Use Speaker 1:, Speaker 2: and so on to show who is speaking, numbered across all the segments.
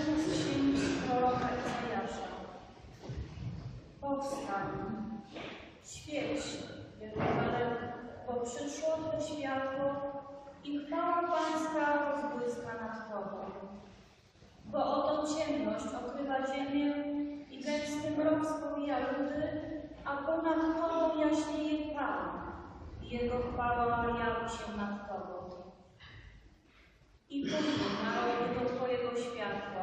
Speaker 1: Ewangelium z księgi Izajasza. Powstań, świeć, Jeruzalem, bo przyszło to światło i chwała Pańska rozbłyska nad Tobą. Bo oto ciemność okrywa ziemię i gęsty mrok spowija ludy, a ponad Tobą jaśnieje Pan Jego chwała jawi się nad Tobą. I pójdą narody do Twojego światła,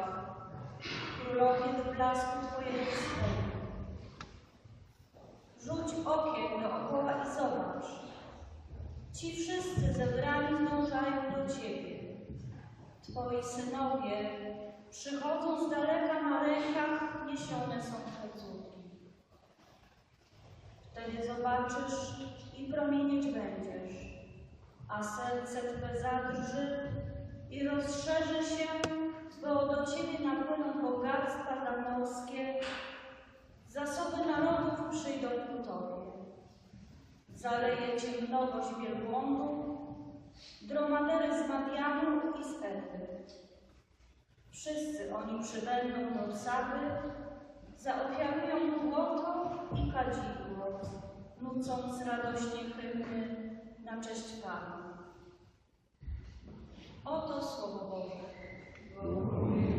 Speaker 1: blasku Twojego wschodu. Rzuć okiem dookoła i zobacz. Ci wszyscy zebrani dążają do Ciebie. Twoi synowie przychodzą z daleka na rękach, niesione są Twe córki. Wtedy zobaczysz i promienieć będziesz, a serce Twe zadrży i rozszerzy się, bo do Ciebie napłyną Zaleje Cię mnogość wielbłądów, dromadery z Madianu i z Ety. Wszyscy oni przybędą do Sady, zaofiarują złoto i kadzidło, nucąc radośnie hymny na cześć Pana. Oto Słowo Boże.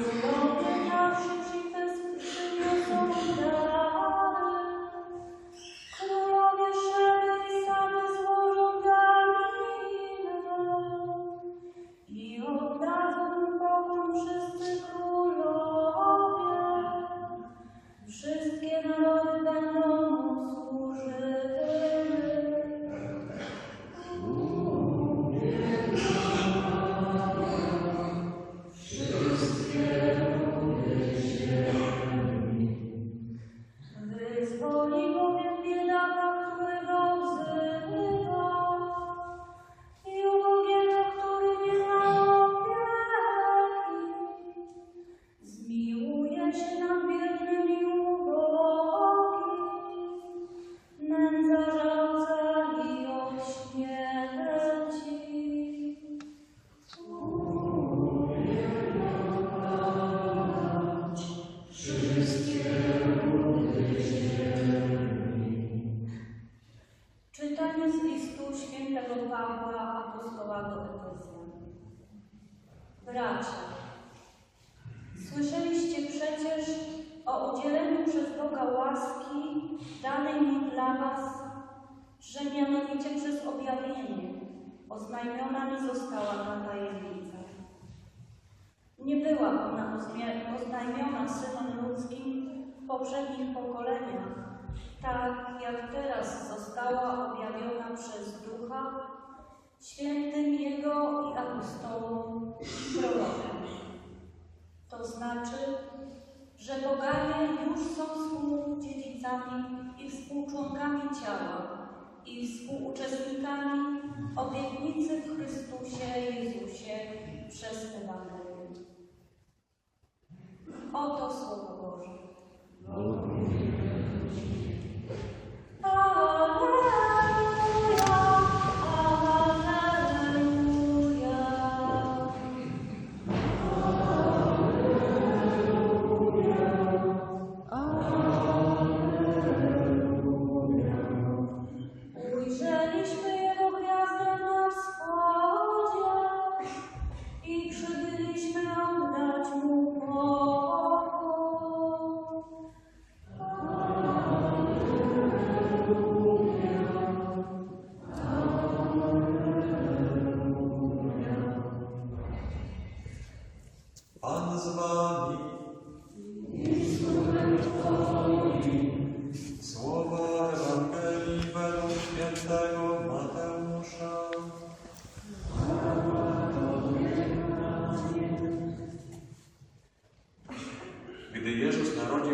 Speaker 1: Thank you. Bracia, słyszeliście przecież o udzieleniu przez Boga łaski danej mi dla was, że mianowicie przez objawienie oznajmiona mi została ta tajemnica. Nie była ona oznajmiona synom ludzkim w poprzednich pokoleniach, tak jak teraz została objawiona przez Ducha, świętym Jego i apostołom i prorokom. To znaczy, że boganie już są współdziedzicami i współczłonkami ciała i współuczestnikami obietnicy w Chrystusie Jezusie przez Ewangelię. Oto Słowo Boże.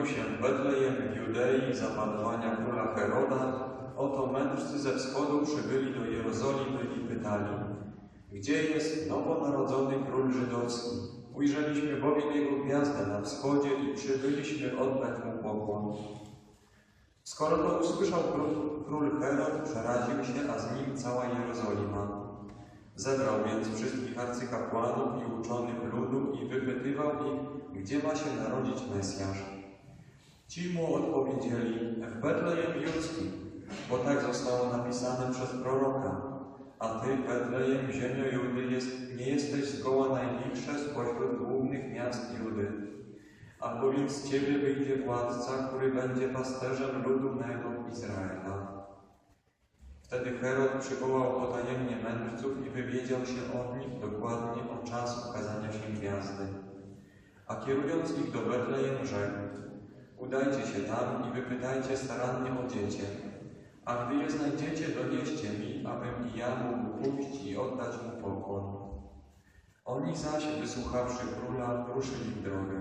Speaker 2: Się w Betlejem w Judei za panowania króla Heroda, oto mędrcy ze wschodu przybyli do Jerozolimy i pytali, gdzie jest nowonarodzony król żydowski? Ujrzeliśmy bowiem jego gwiazdę na wschodzie i przybyliśmy oddać mu pokłon. Skoro to usłyszał król, król Herod, przeraził się, a z nim cała Jerozolima. Zebrał więc wszystkich arcykapłanów i uczonych ludu i wypytywał ich, gdzie ma się narodzić Mesjasz. Ci mu odpowiedzieli, w Betlejem Judzkim, bo tak zostało napisane przez proroka. A ty, Betlejem, ziemio Judy, jest, nie jesteś zgoła najmniejsze spośród głównych miast Judy. Albowiem z ciebie wyjdzie władca, który będzie pasterzem ludu mego Izraela. Wtedy Herod przywołał potajemnie mędrców i wywiedział się od nich dokładnie o czas ukazania się gwiazdy. A kierując ich do Betlejem, rzekł: Udajcie się tam i wypytajcie starannie o dziecię. A gdy je znajdziecie, donieście mi, abym i ja mógł pójść i oddać mu pokłon. Oni zaś, wysłuchawszy króla, ruszyli w drogę.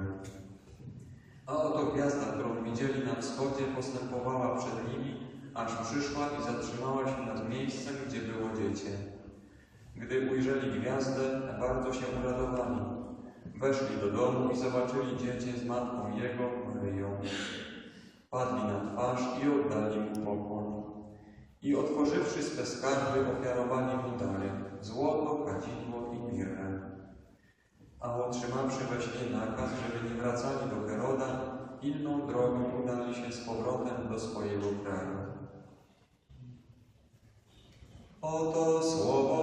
Speaker 2: A oto gwiazda, którą widzieli na wschodzie, postępowała przed nimi, aż przyszła i zatrzymała się nad miejscem, gdzie było dziecię. Gdy ujrzeli gwiazdę, bardzo się uradowali. Weszli do domu i zobaczyli dziecię z matką jego, Padli na twarz i oddali mu pokłon. I otworzywszy swe skarby, ofiarowali mu dary, złoto, kadzidło i mirrę. A otrzymawszy we śnie nakaz, żeby nie wracali do Heroda, inną drogą udali się z powrotem do swojego kraju. Oto słowo.